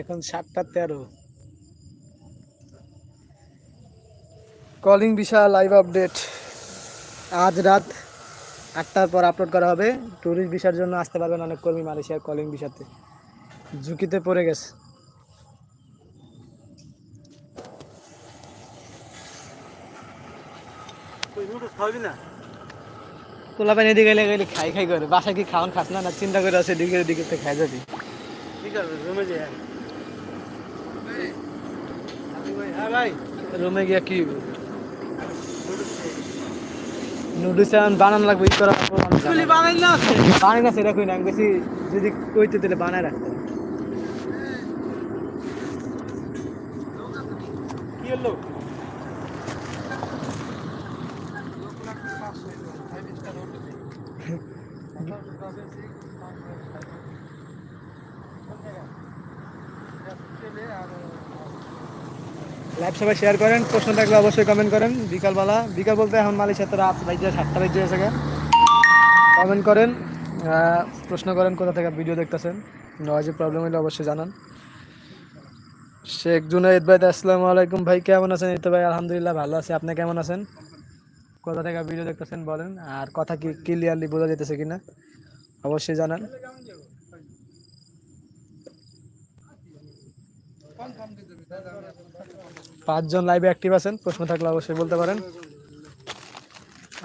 এখন সাতটা তেরো। কলিং বিশাল লাইভ আপডেট আজ রাত আটটার পর আপলোড করা হবে। ট্যুরিস্ট ভিসার জন্য আসতে পারবেন অনেক কর্মী মালয়েশিয়ার কলিং ভিসাতে। ঝুঁকিতে পড়ে গেছে। তোলা পানি এদিকে গেলে, খাই খাই করে। বাসা কি খাওয়ান খাস না? চিন্তা করে আছে, এদিকে এদিকে খাই যাবি। ঠিক রুমে গিয়া কি? নুডলস এখন বানানো লাগবে ই করা বানাই না। বানাই না সেটা কই না আমি বেশি যদি কইতে দিলে বানায় রাখতে কি হলো? সবাই শেয়ার করেন, প্রশ্ন থাকলে অবশ্যই কমেন্ট করেন। বিকালবেলা, বিকাল বলতে এখন মালিশের তো রাত বাজে সাতটা বাজে গেছে কমেন্ট করেন প্রশ্ন করেন কোথা থেকে ভিডিও দেখতেছেন। নয় প্রবলেম হলে অবশ্যই জানান। শেখ জুনাইদ ভাই, আসসালামু আলাইকুম ভাই, কেমন আছেন? এই তো ভাই, আলহামদুলিল্লাহ ভালো আছি। আপনি কেমন আছেন? কোথা থেকে ভিডিও দেখতেছেন বলেন। আর কথা কি ক্লিয়ারলি বোঝা যেতেছে কিনা, অবশ্যই জানান। পাঁচজন লাইভে অ্যাক্টিভ আছেন, প্রশ্ন থাকলে অবশ্যই বলতে পারেন।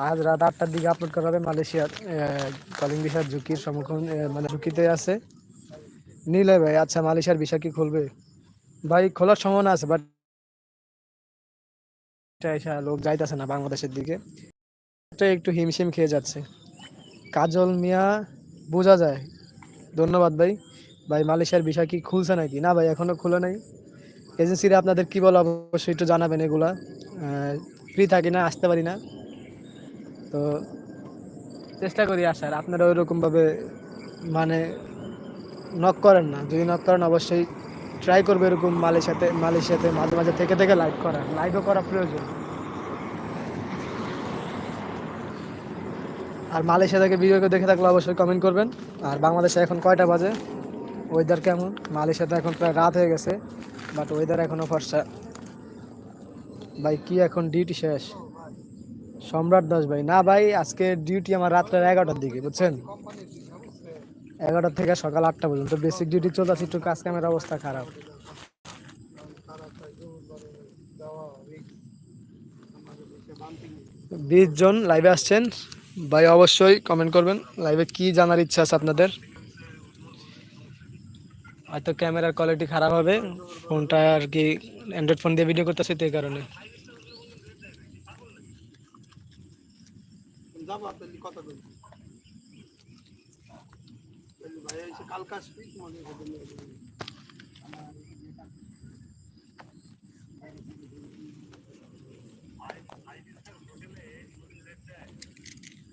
আজ রাত আটটার দিকে আপলোড করা হবে মালয়েশিয়ার কলিং ভিসার ঝুঁকির সম্মুখীন মানে ঝুঁকিতে আছে। নিলে ভাই আচ্ছা মালয়েশিয়ার ভিসা কি খুলবে? ভাই, খোলার সম্ভাবনা আছে বাট লোক যাইতেছে না বাংলাদেশের দিকে। একটু হিমশিম খেয়ে যাচ্ছে। কাজল মিয়া, বোঝা যায়। ধন্যবাদ ভাই। ভাই, মালয়েশিয়ার ভিসা কি খুলছে নাকি? না ভাই, এখনও খুলে নাই। এজেন্সিরা আপনাদের কি বলো, অবশ্যই একটু জানাবেন এগুলা। ফ্রি থাকি না, আসতে পারি না। তো চেষ্টা করি আসার। আপনারা ওইরকমভাবে মানে নক করেন না। যদি নক করেন, অবশ্যই ট্রাই করবে এরকম মালয়েশিয়াতে মালয়েশিয়াতে মাঝে মাঝে থেকে থেকে লাইভ করা লাইভও করা প্রয়োজন। আর মালয়েশিয়া থেকে ভিডিও দেখে থাকলে অবশ্যই কমেন্ট করবেন। আর বাংলাদেশে এখন কয়টা বাজে? ওয়েদার কেমন? মালয়েশিয়াতে এখন প্রায় রাত হয়ে গেছে। বাট ওয়েদার এখনও ফর্সা। ভাই, কি এখন ডিউটি শেষ? সম্রাট দাস ভাই। না ভাই, আজকে ডিউটি আমার রাত্রের এগারোটার দিকে, বুঝছেন? এগারোটা থেকে সকাল আটটা পর্যন্ত বেসিক ডিউটি চলতেছে, একটু কাজ কামের অবস্থা খারাপ। বিশ জন লাইভে আসছেন। ভাই, অবশ্যই কমেন্ট করবেন। লাইভে কি জানার ইচ্ছা আছে আপনাদের? হয়তো ক্যামেরার কোয়ালিটি খারাপ হবে, ফোনটা আর কি অ্যান্ড্রয়েড ফোন দিয়ে ভিডিও করতেছে তো এই কারণে।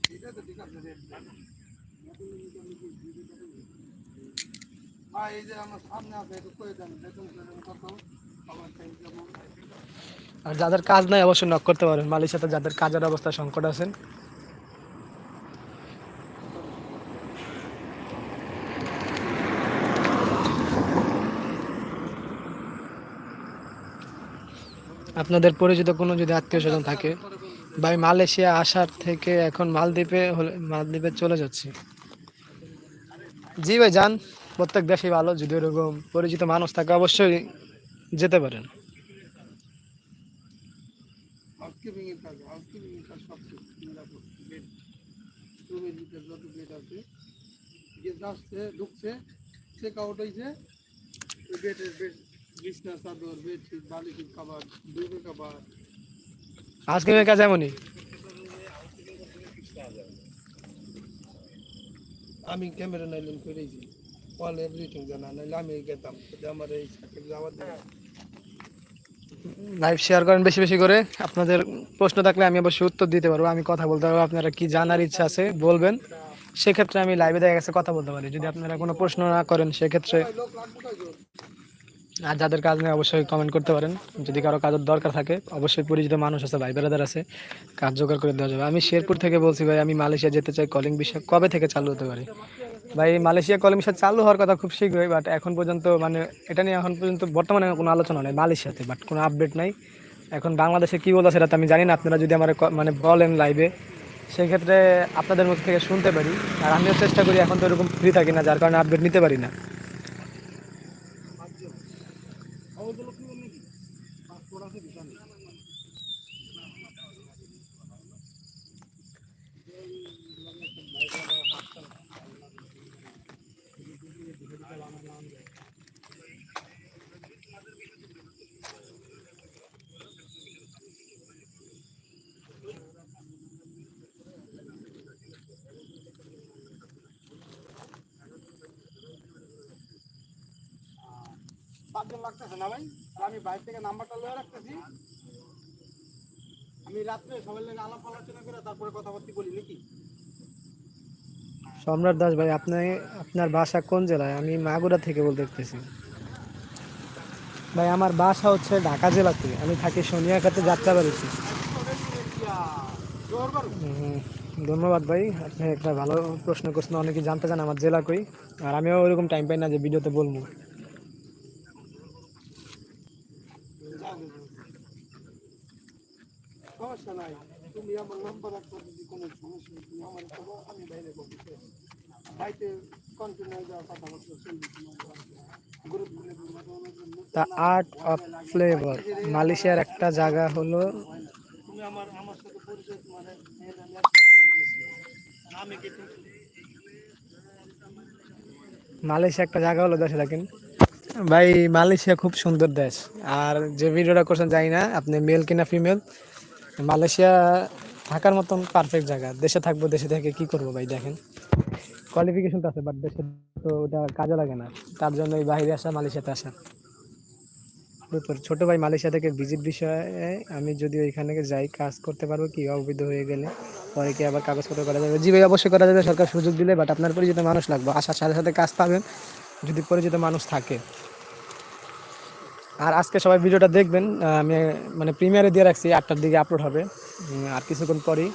ঠিক আছে ঠিক আছে আর যাদের কাজ নাই, অবশ্যই নক করতে পারেন। মালয়েশিয়াতে যাদের কাজের অবস্থা সংকট আছেন। আপনাদের পরিচিত কোনো যদি আত্মীয় স্বজন থাকে, ভাই, মালয়েশিয়া আসার থেকে এখন মালদ্বীপে হলে মালদ্বীপে চলে যাচ্ছি। জি ভাই, যান। প্রত্যেক দেশই ভালো, যদি ওরকম পরিচিত মানুষ থাকে অবশ্যই যেতে পারেন। আজকে কাজ এমনই? আমি ক্যামেরা নাইলেন করেছি লাইভ শেয়ার করেন বেশি বেশি করে। আপনাদের প্রশ্ন থাকলে আমি অবশ্যই উত্তর দিতে পারব। আমি কথা বলতে পারব, আপনারা কি জানার ইচ্ছা আছে বলবেন। সেক্ষেত্রে আমি লাইভে দেখা গেছে, কথা বলতে পারি। যদি আপনারা কোনো প্রশ্ন না করেন, সেক্ষেত্রে আর যাদের কাজ নেই, অবশ্যই কমেন্ট করতে পারেন। যদি কারও কাজের দরকার থাকে, অবশ্যই পরিচিত মানুষ আছে, ভাই বেড়াদার আছে, কাজ জোগাড় করে দেওয়া যাবে। আমি শেরপুর থেকে বলছি ভাই, আমি মালয়েশিয়া যেতে চাই কলিং বিষয় কবে থেকে চালু হতে পারে? ভাই, মালয়েশিয়া কলমিশা চালু হওয়ার কথা খুব শীঘ্রই বাট এখন পর্যন্ত মানে এটা নিয়ে এখন পর্যন্ত বর্তমানে কোনো আলোচনা নেই মালয়েশিয়াতে বাট কোনো আপডেট নাই। এখন বাংলাদেশে কী বলছে সেটা তো আমি জানি না, আপনারা যদি আমার মানে বলেন লাইভে সেক্ষেত্রে আপনাদের মুখ থেকে শুনতে পারি। আর আমিও চেষ্টা করি এখন তো এরকম ফ্রি থাকি না, যার কারণে আপডেট নিতে পারি না। সম্রাট দাস ভাই, আপনি, আপনার বাসা কোন জেলায়? আমি মাগুরা থেকে বলতে দেখতেছি। ভাই, আমার বাসা হচ্ছে ঢাকা জেলাতে আমি থাকি সোনিয়াখাতে যাত্রাবাড়িতে জোর করো ধন্যবাদ ভাই। আপনি একটা ভালো প্রশ্ন করছেন, অনেকে জানতে চান আমার জেলা কই। আর আমিও ওরকম টাইম পাই না যে ভিডিওতে বলব। নাই। তুমি আমার নাম্বার যদি কোনো সমস্যা তুমি আমার খবর আমি বাইরে বলতে বাড়িতে কন্টিনিউ যাওয়া কথাবার্তা চলবে group the art of flavour মালয়েশিয়ার একটা জায়গা হলো তুমি আমার আমার সাথে পরিচয় মানে আমি কি মালয়েশিয়া একটা জায়গা হলো দেশে থাকেন ভাই মালয়েশিয়া খুব সুন্দর দেশ। আর যে ভিডিওটা করছেন জানি না আপনি মেল কিনা ফিমেল মালয়েশিয়া থাকার মতন পারফেক্ট জায়গা। দেশে থাকব দেশে থেকে কি করব ভাই দেখেন। কোয়ালিফিকেশন তো আছে বাট দেশে তো ওটা কাজে লাগে না। তার জন্য এই বাইরে আসা মালয়েশিয়াতে আসা। ছোট ভাই মালয়েশিয়া থেকে ভিজিট বিষয়ে আমি যদি ওইখানে যাই কাজ করতে পারব কি? অবৈধ হয়ে গেলে। পরে কি আবার কাগজপত্র করা যাবে? জি ভাই অবশ্যই করা যাবে সরকার সুযোগ দিলে বাট আপনার পরিচিত মানুষ লাগবে। আসার সাথে সাথে কাজ পাবেন যদি পরিচিত মানুষ থাকে। আর আজকে সবাই ভিডিওটা দেখবেন আমি মানে প্রিমিয়ারে দিয়ে রাখছি, আটটার দিকে আপলোড হবে। আর কিছুক্ষণ পরেই।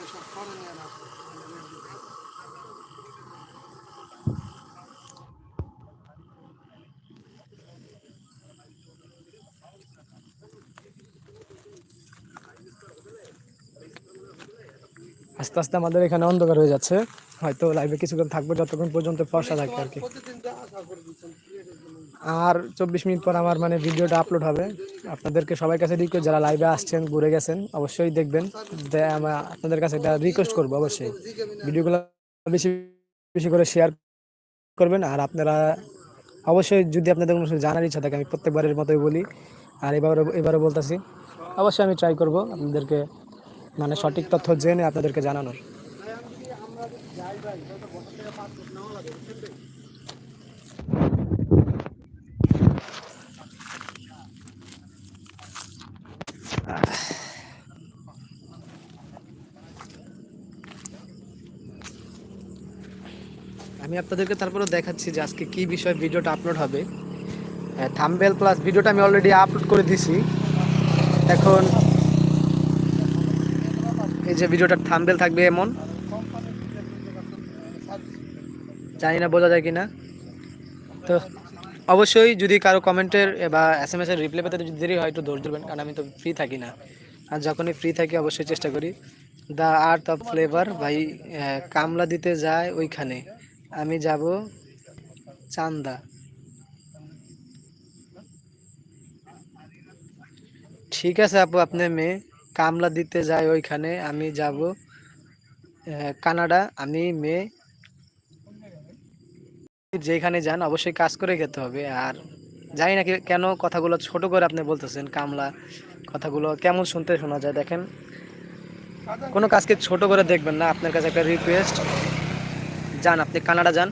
আস্তে আস্তে আমাদের এখানে অন্ধকার হয়ে যাচ্ছে। হয়তো লাইভে কিছুক্ষণ থাকবে, যতক্ষণ পর্যন্ত ফর্সা থাকবে আর কি। আর চব্বিশ মিনিট পর আমার মানে ভিডিওটা আপলোড হবে। আপনাদেরকে সবাই কাছে রিকোয়েস্ট যারা লাইভে আসছেন, ঘুরে গেছেন, অবশ্যই দেখবেন। আপনাদের কাছে একটা রিকোয়েস্ট করব অবশ্যই। ভিডিওগুলো বেশি বেশি করে শেয়ার করবেন। আর আপনারা অবশ্যই যদি আপনাদের কোনো জানার ইচ্ছা থাকে, আমি প্রত্যেকবারের মতোই বলি। আর এবার এবারও বলতেছি। অবশ্যই আমি ট্রাই করব আপনাদেরকে মানে সঠিক তথ্য জেনে আপনাদেরকে জানানোর আমরা যদি যাই ভাই যত বছর থেকে পাঁচ বছর নেওয়া লাগে বুঝছেন তো? আমি আপনাদেরকে তারপরে দেখাচ্ছি যে আজকে কি বিষয় ভিডিওটা আপলোড হবে। থাম্বেল প্লাস ভিডিওটা আমি অলরেডি আপলোড করে দিছি। এখন এই যে ভিডিওটা থাম্বেল থাকবে এমন। জানি না, বোঝা যায় কিনা? তো অবশ্যই যদি কারও কমেন্টের বা এস এম এস এর রিপ্লাই পেতে যদি দেরি হয়, একটু ধৈর্য ধরবেন, কারণ আমি তো ফ্রি থাকি না। আর যখনই ফ্রি থাকি, অবশ্যই চেষ্টা করি। দ্য আর্ট অফ ফ্লেভার ভাই কামলা দিতে যায় ওইখানে। আমি যাব চান্দা। ঠিক আছে আপু, আপনি মেয়ে কামলা দিতে যায় ওইখানে, আমি যাব কানাডা। আমি, মেয়ে যেখানে যান, অবশ্যই কাজ করে খেতে হবে। আর জানি না কেন কথাগুলো ছোট করে আপনি বলতেছেন, কামলা কথাগুলো কেমন শুনতে শোনা যায়, দেখেন। কোনো কাজকে ছোট করে দেখবেন না, আপনার কাছে একটা রিকোয়েস্ট যান, আপনি কানাডা যান,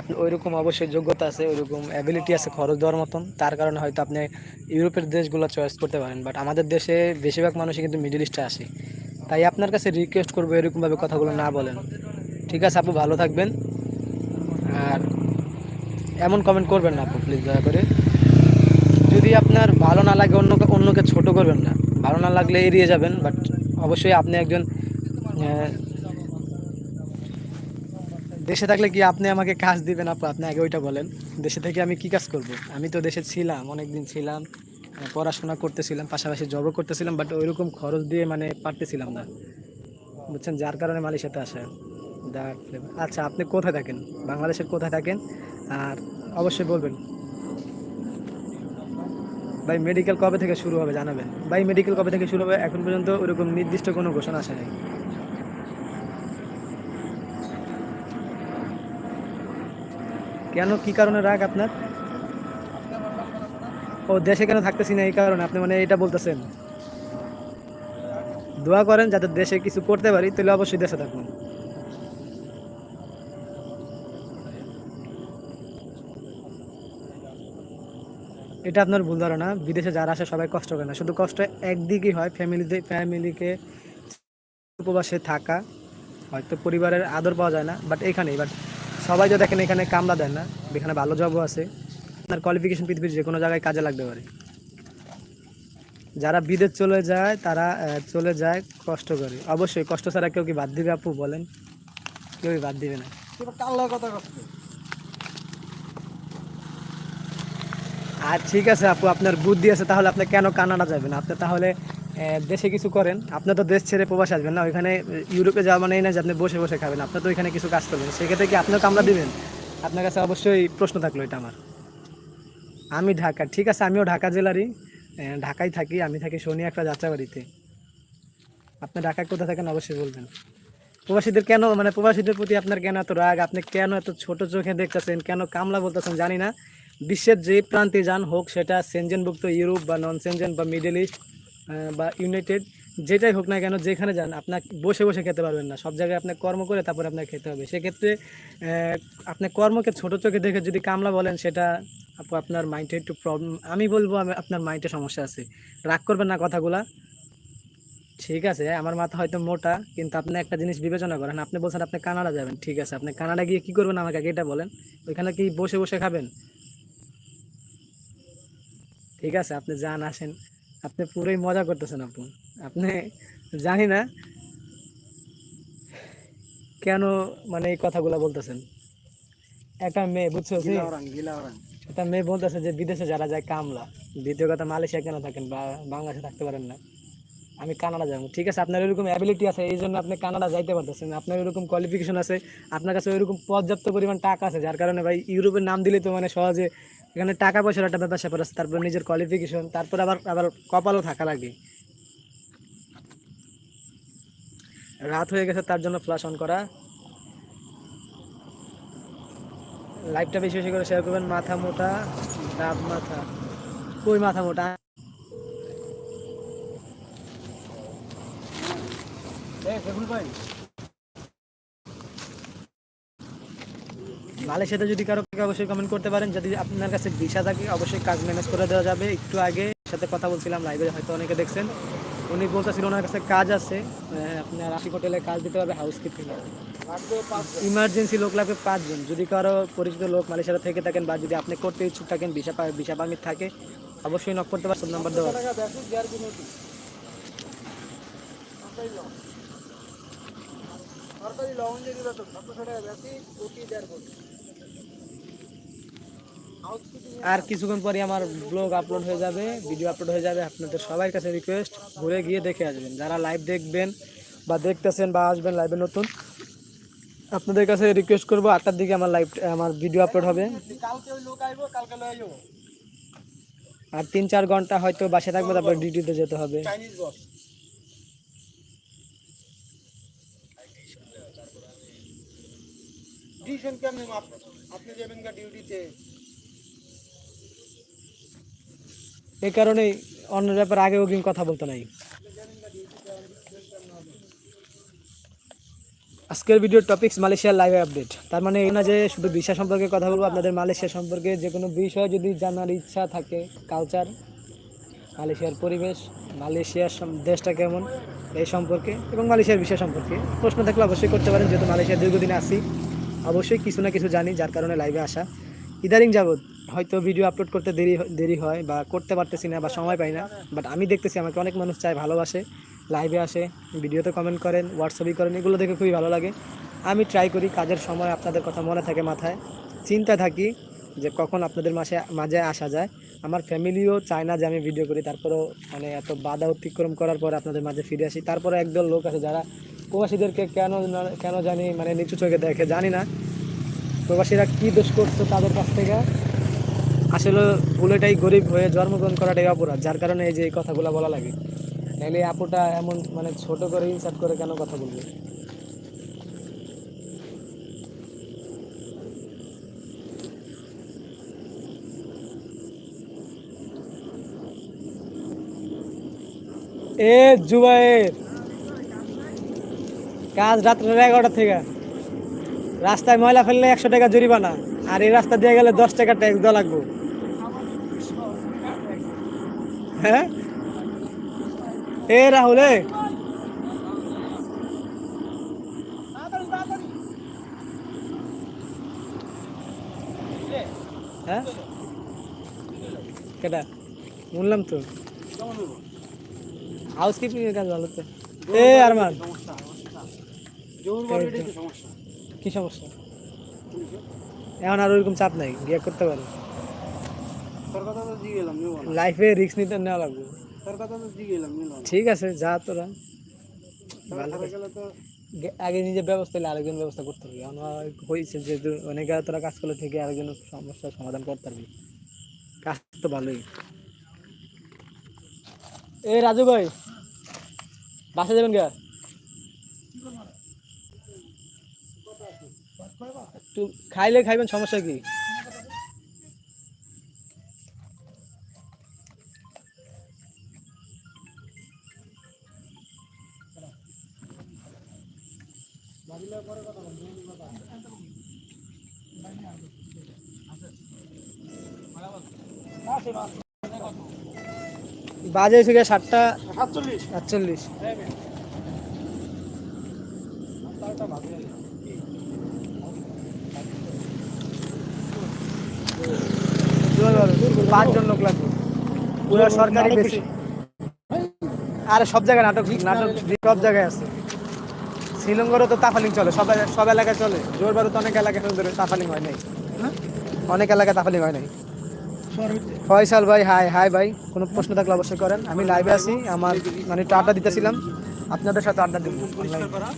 আপনি ওইরকম অবশ্যই যোগ্যতা আছে, ওইরকম অ্যাবিলিটি আছে খরচ দেওয়ার মতন। তার কারণে হয়তো আপনি ইউরোপের দেশগুলো চয়েস করতে পারেন বাট আমাদের দেশে বেশিরভাগ মানুষই কিন্তু মিডিল ইস্টে আসে। তাই আপনার কাছে রিকোয়েস্ট করব এরকমভাবে কথাগুলো না বলেন। ঠিক আছে আপু, ভালো থাকবেন। আর এমন কমেন্ট করবেন না আপু প্লিজ দয়া করে। যদি আপনার ভালো না লাগে, অন্য অন্যকে ছোট করবেন না। ভালো না লাগলে এড়িয়ে যাবেন বাট অবশ্যই আপনি একজন দেশে থাকলে কি আপনি আমাকে কাজ দিবেন আপু? আপনি আগে ওইটা বলেন। দেশে থেকে আমি কি কাজ করব? আমি তো দেশে ছিলাম, অনেকদিন ছিলাম পড়াশোনা করতেছিলাম, পাশাপাশি জবও করতেছিলাম বাট ওইরকম খরচ দিয়ে মানে পারতেছিলাম না। বুঝছেন? যার কারণে মালয়েশিয়াতে আসা। দেখ আচ্ছা আপনি কোথায় থাকেন? বাংলাদেশের কোথায় থাকেন? আর অবশ্যই বলবেন। ভাই মেডিকেল কবে থেকে শুরু হবে জানাবেন? ভাই মেডিকেল কবে থেকে শুরু হবে? এখন পর্যন্ত ওরকম নির্দিষ্ট কোনো ঘোষণা আসে নাই। কেন? কি কারণে রাগ আপনার? ও, দেশে কেন থাকতেছি না এই কারণে? আপনি মানে এটা বলতেছেন। দোয়া করেন যাতে দেশে কিছু করতে পারি, তাহলে অবশ্যই দেশে থাকব। এটা আপনার ভুল ধারণা। বিদেশে যারা আসে সবাই কষ্ট করে না। শুধু কষ্ট একদিকেই হয়, ফ্যামিলিতে, ফ্যামিলিকে উপবাসে থাকা। হয়তো পরিবারের আদর পাওয়া যায় না বাট এখানেই বাট সবাই তো দেখেন এখানে কামলা দেন না এখানে ভালো জবও আছে। আপনার কোয়ালিফিকেশন পৃথিবীর যে কোনো জায়গায় কাজে লাগতে পারে। যারা বিদেশ চলে যায় তারা চলে যায় কষ্ট করে। অবশ্যই কষ্ট ছাড়া কেউ কি বাদ দিবে আপু বলেন। কেউই বাদ দিবে না। আর ঠিক আছে আপু আপনার বুদ্ধি আছে তাহলে আপনি কেন কানাডা যাবেন? আপনি তাহলে দেশে কিছু করেন। আপনার তো দেশ ছেড়ে প্রবাস আসবেন না। ওইখানে ইউরোপে যাওয়া মানে এই না যে আপনি বসে বসে খাবেন। আপনার তো ওইখানে কিছু কাজ করবেন। সেক্ষেত্রে কি আপনিও কামড়া দিবেন? আপনার কাছে অবশ্যই প্রশ্ন থাকল এটা আমার। আমি ঢাকা, ঠিক আছে, আমিও ঢাকা জেলারই। ঢাকায় থাকি, আমি থাকি শনি একটা যাত্রাবাড়িতে। আপনি ঢাকায় কোথায় থাকেন অবশ্যই বলবেন। প্রবাসীদের কেন মানে প্রবাসীদের প্রতি আপনার কেন এত রাগ? আপনি কেন এত ছোট চোখে দেখতেছেন? কেন কামলা বলতেছেন? জানি না। বিশ্বের যে প্রান্তে যান হোক, সেটা সেনজেনভুক্ত ইউরোপ বা নন সেনজেন বা মিডল ইস্ট বা ইউনাইটেড যেটাই হোক না কেন, যেখানে যান আপনার বসে বসে খেতে পারবেন না। সব জায়গায় আপনার কর্ম করে তারপরে আপনার খেতে হবে। সেক্ষেত্রে আপনি কর্মকে ছোট চোখে দেখে যদি কামলা বলেন, সেটা আপু আপনার মাইন্ডে একটু প্রবলেম আমি বলব আপনার মাইন্ডে সমস্যা আছে। রাগ করবেন না কথাগুলা। ঠিক আছে, আমার মাথা হয়তো মোটা, কিন্তু আপনি একটা জিনিস বিবেচনা করেন। আপনি বলছেন আপনি কানাডা যাবেন। ঠিক আছে, আপনি কানাডা গিয়ে কি করবেন আমাকে আগে এটা বলেন? ওইখানে কি বসে বসে খাবেন? ঠিক আছে, আপনি যান, আসেন। আপনি পুরোই মজা করতেছেন আপু। আপনি জানি না কেন মানে এই কথাগুলো বলতেছেন। একটা মেয়ে বুঝছ একটা মেয়ে বলতেছে যে বিদেশে যারা যায় কামলা দ্বিতীয় কথা মালয়েশিয়া কেন থাকেন বা বাংলাদেশে থাকতে পারেন না? আমি কানাডা যাব। ঠিক আছে আপনার এরকম অ্যাবিলিটি আছে এই জন্য আপনি কানাডা যাইতে পারতেছেন আপনার এরকম কোয়ালিফিকেশন আছে আপনার কাছে ওইরকম পর্যাপ্ত পরিমাণ টাকা আছে যার কারণে ভাই ইউরোপের নাম দিলে তো মানে সহজে এখানে টাকা পয়সার একটা ব্যাপার স্যাপার আছে, তারপর নিজের কোয়ালিফিকেশন তারপর আবার আবার কপালও থাকা লাগে। রাত হয়ে গেছে, তার জন্য ফ্লাশ অন করা। লাইভটা বেশি বেশি করে শেয়ার করবেন। মাথা মোটা ডাব মাথা। কই মাথা মোটা? ভাই। মালয়েশিয়াতে যদি কারও থাকে অবশ্যই কমেন্ট করতে পারেন, যদি আপনার কাছে ভিসা থাকে, অবশ্যই কাজ ম্যানেজ করে দেওয়া যাবে। একটু আগে সাথে কথা বলছিলাম লাইভে হয়তো অনেকে দেখছেন। উনি বলতেছিল ওনার কাছে কাজ আছে। আপনার আশি হোটেলে কাজ দিতে হবে হাউস কিপিং ইমার্জেন্সি লোক লাগবে পাঁচজন। যদি কারও পরিচিত লোক মালয়েশিয়াতে থেকে থাকেন বা যদি আপনি করতে ইচ্ছুক থাকেন, ভিসা ভিসা পারমিট থাকে, অবশ্যই নক করতে পারছেন নাম্বার দেওয়া সরকারি লবণ দিয়ে দিল তো সতেরোশো টাকা বেশি ওটি দেড় কোটি আর কিছুক্ষণ পরে আমার ব্লগ আপলোড হয়ে যাবে ভিডিও আপলোড হয়ে যাবে। আপনাদের সবার কাছে রিকোয়েস্ট ঘুরে গিয়ে দেখে আসবেন। যারা লাইভ দেখবেন বা দেখতেছেন বা আসবেন লাইভে নতুন, আপনাদের কাছে রিকোয়েস্ট করব, আটটার দিকে আমার লাইভ আমার ভিডিও আপলোড হবে। আর তিন চার ঘণ্টা হয়তো বাসে থাকব, তারপর ডিউটিতে যেতে হবে। আপনি যাবেন ডিউটিতে এই কারণেই অন্য ব্যাপারে আগে অগ্রিম কথা বলতে নাই। আজকের ভিডিও টপিক্স মালয়েশিয়ার লাইভ আপডেট তার মানে এই না যে শুধু ভিসা সম্পর্কে কথা বলব, আপনাদের মালয়েশিয়া সম্পর্কে যে কোনো বিষয় যদি জানার ইচ্ছা থাকে কালচার মালয়েশিয়ার পরিবেশ, মালয়েশিয়ার দেশটা কেমন, এই সম্পর্কে এবং মালয়েশিয়ার বিষয় সম্পর্কে প্রশ্ন থাকলে অবশ্যই করতে পারেন, যেহেতু মালয়েশিয়া দীর্ঘদিনে আসি অবশ্যই কিছু না কিছু জানি, যার কারণে লাইভে আসা। ইদারিং যাবৎ হয়তো ভিডিও আপলোড করতে দেরি দেরি হয় বা করতে পারতেছি না বা সময় পাই না বাট আমি দেখতেছি আমাকে অনেক মানুষ চায় ভালোবাসে লাইভে আসে ভিডিওতে কমেন্ট করেন হোয়াটসঅ্যাপই করেন, এগুলো দেখে খুবই ভালো লাগে। আমি ট্রাই করি কাজের সময় আপনাদের কথা মনে থাকে মাথায়। চিন্তা থাকি যে কখন আপনাদের মাসে, মাঝে আসা যায়। আমার ফ্যামিলিও চায় না যে আমি ভিডিও করি, তারপরেও মানে এত বাধা অতিক্রম করার পর আপনাদের মাঝে ফিরে আসি। তারপরে একদল লোক আছে যারা প্রবাসীদেরকে কেন কেন জানি মানে নিচু চোখে দেখে, জানি না। প্রবাসীরা কী দোষ করছে তাদের কাছ থেকে? আসলে ভুলেটাই গরিব হয়ে জন্মগ্রহণ করাটাই অপরাধ, যার কারণে এই যে এই কথাগুলো বলা লাগে। এই আপুটা এমন মানে ছোট করে ইনসার্ট করে কেন কথা বলবে? এ জুবাইর কাজ রাত্রে এগারোটা থেকে। রাস্তায় ময়লা ফেললে একশো টাকা জরিমানা, আর এই রাস্তা দিয়ে গেলে দশ টাকা ট্যাক্স দেওয়া লাগবে। হ্যাঁ? এ রাহুল এ। হ্যাঁ? কেটা শুনলাম তো। হাউস কিপিং এর কাজ ভালো তো। এ আরমান। কি সমস্যা? এখন আর ওইরকম চাপ নাই বিয়ে করতে পারো। তোর কথা তো দিয়ে গেলাম নিব না। লাইফে রিস্ক নিতে নেওয়া লাগবে। তোর কথা তো দিয়ে গেলাম নিব না। ঠিক আছে যা তোরা। ভালো। গেলে তো আগে নিজের ব্যবস্থা হলে আরেকজন ব্যবস্থা করতে হবে। এখন হয়েছে যেহেতু অনেকে তোরা কাজ করলে থেকে আরেকজন সমস্যার সমাধান করতে পারবি। কাজ তো ভালোই। এ রাজু ভাই বাসা যাবেন একটু খাইলে খাইবেন সমস্যা কি? বাজে গিয়ে সাতটা সাতচল্লিশ। আটচল্লিশ পাঁচজন লোক লাগবে। পুরো সরকারি বেশি। আর সব জায়গায় নাটক নাটক সব জায়গায় আছে। শ্রীলঙ্কারও তো তাফালিং চলে সব সব এলাকায় চলে। জোর বারো তো অনেক এলাকায় ধরে তাফালিং হয় নাই। অনেক এলাকায় তাফালিং হয় নাই। ফয়সাল ভাই হাই হাই ভাই কোনো প্রশ্ন থাকলে অবশ্যই করেন। আমি লাইভে আছি আমার মানে একটু আড্ডা দিতেছিলাম। আপনাদের সাথে আড্ডা দিব। করা।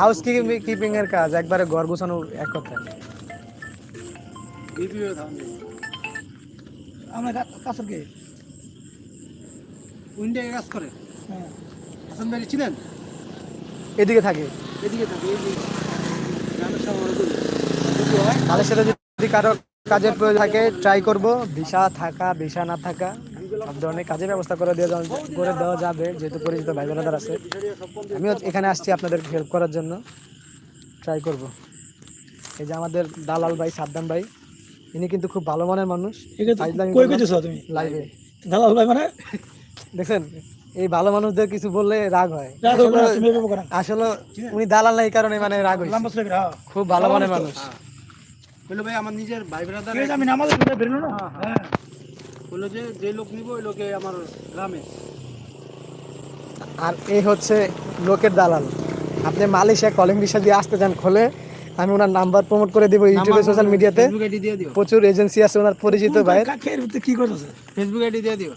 হাউস কিপিং এর কাজ একবারে ঘর গোছানো এক কথা আমার কাছের কে? কাজ করে। হ্যাঁ। হাসান ভাই ছিলেন? এদিকে থাকে। এদিকে থাকে তাদের সাথে যদি কারও কাজের প্রয়োজন থাকে ট্রাই করব। ভিসা থাকা ভিসা না থাকা সব ধরনের কাজের ব্যবস্থা করে দেওয়া করে দেওয়া যাবে যেহেতু পরিচিত ভাই বোনেদের আছে। আমিও এখানে আসছি আপনাদের হেল্প করার জন্য। ট্রাই করব। এই যে আমাদের দালাল ভাই সাদ্দাম ভাই ইনি কিন্তু খুব ভালো মনের মানুষ। লাইভে দালাল ভাই মানে? দেখছেন? এই ভালো মানুষদের কিছু বললে রাগ হয়। আসলে- উনি দালাল না এই কারণে মানে রাগ ছেলে হ্যাঁ। খুব ভালো মনের মানুষ। বলল ভাই আমার নিজের ভাই ব্রাদার আমি নামাজ না? হ্যাঁ বলল যে যে লোক নিব ওই লোকে আমার গ্রামে। আর এই হচ্ছে লোকের দালাল। আপনি মালয়েশিয়া কলিং ভিসা দিয়ে আসতে চান খোলে আমি ওনার নাম্বার প্রমোট করে দিব ইউটিউবে সোশ্যাল মিডিয়াতে ফেসবুক আইডি দিয়ে দিও। প্রচুর এজেন্সি আছে ওনার পরিচিত ভাই। কি করতেছে? ফেসবুক আইডি দিয়ে দিও।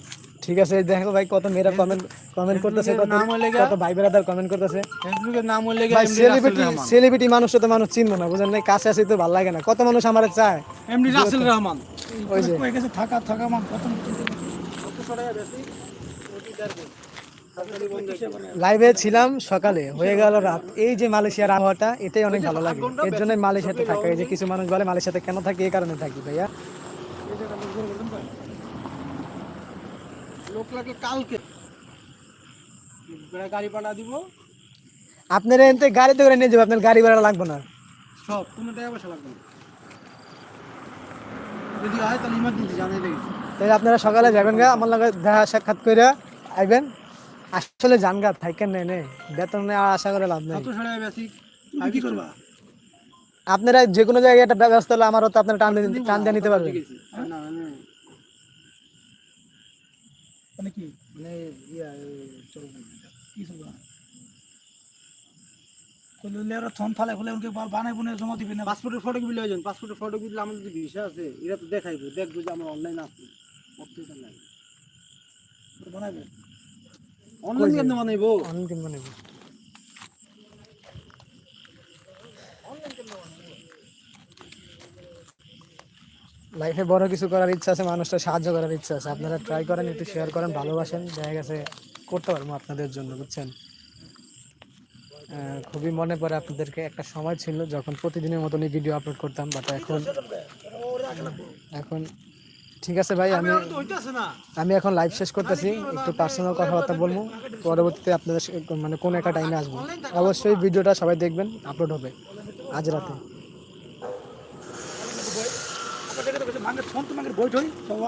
ঠিক আছে দেখো ভাই কত মেয়েরা কমেন্ট কমেন্ট করতেছে কত নাম হলে কত ভাই বেড়াদার কমেন্ট করতেছে। ফেসবুকের নাম হলে ভাই সেলিব্রিটি সেলিব্রিটি মানুষ তো মানুষ চিনবো না বুঝেন না কাছে আসি তো ভালো লাগে না। কত মানুষ আমার চায়? এমনি রাসেল রহমান। ওই যে। কই গেছে থাকা থাকা মান কত লাইভে ছিলাম সকালে হয়ে গেল রাত। এই যে মালয়েশিয়ার আবহাওয়াটা এটাই অনেক ভালো লাগে। এর জন্য মালয়েশিয়াতে থাকা। এই যে কিছু মানুষ বলে মালয়েশিয়াতে কেন থাকি এই কারণে থাকি ভাইয়া। লোক লাগে কালকে। গাড়ি পাঠা দিব। আপনারা এনতে গাড়িতে করে নিয়ে যাব আপনার গাড়ি ভাড়া লাগবে না। সব কোনো টাকা পয়সা লাগবে না। যদি হয় তাহলে ইমার্জেন্সি তাই আপনারা সকালে যাবেন গা আমার লগে দেখা সাক্ষাৎ করে আইবেন। আসলে জান গা থাকেন নেই নেই বেতন নেই আর আশা করে লাভ নেই। কি করবা? আপনারা যে কোনো জায়গায় একটা ব্যবস্থা হলে আমারও তো আপনারা টান দিয়ে- টান দিয়ে নিতে পারবেন না মানে কি? মানে ইয়া চলবে কি করবা কইলে ওরা থন ফালে ফেলে ওকে বানাই বুনে জমা দিবি না। পাসপোর্টের ফটো কি লইছেন পাসপোর্টের ফটো কি আমাদের যে ভিসা আছে তো দেখাইবো দেখব যে আমার অনলাইন আছে। অর্থটা নাই। বানাইবে? অনলাইন কেন বানাইবো? অনলাইন কিনবো নেব লাইফে বড় কিছু করার ইচ্ছা আছে মানুষটা সাহায্য করার ইচ্ছা আছে। আপনারা ট্রাই করেন, একটু শেয়ার করেন, ভালোবাসেন, দেখা গেছে করতে পারব আপনাদের জন্য, বুঝছেন? খুবই মনে পড়ে আপনাদেরকে, একটা সময় ছিল যখন প্রতিদিনের মতনই ভিডিও আপলোড করতাম বাট এখন এখন ঠিক আছে ভাই, আমি আমি এখন লাইভ শেষ করতেছি, একটু পার্সোনাল কথাবার্তা বলব। পরবর্তীতে আপনাদের মানে কোন একটা টাইমে আসব। অবশ্যই ভিডিওটা সবাই দেখবেন আপলোড হবে। আজ রাতে। মাঙ্গের ফোন তো মাঙ্গের বই ঠই সব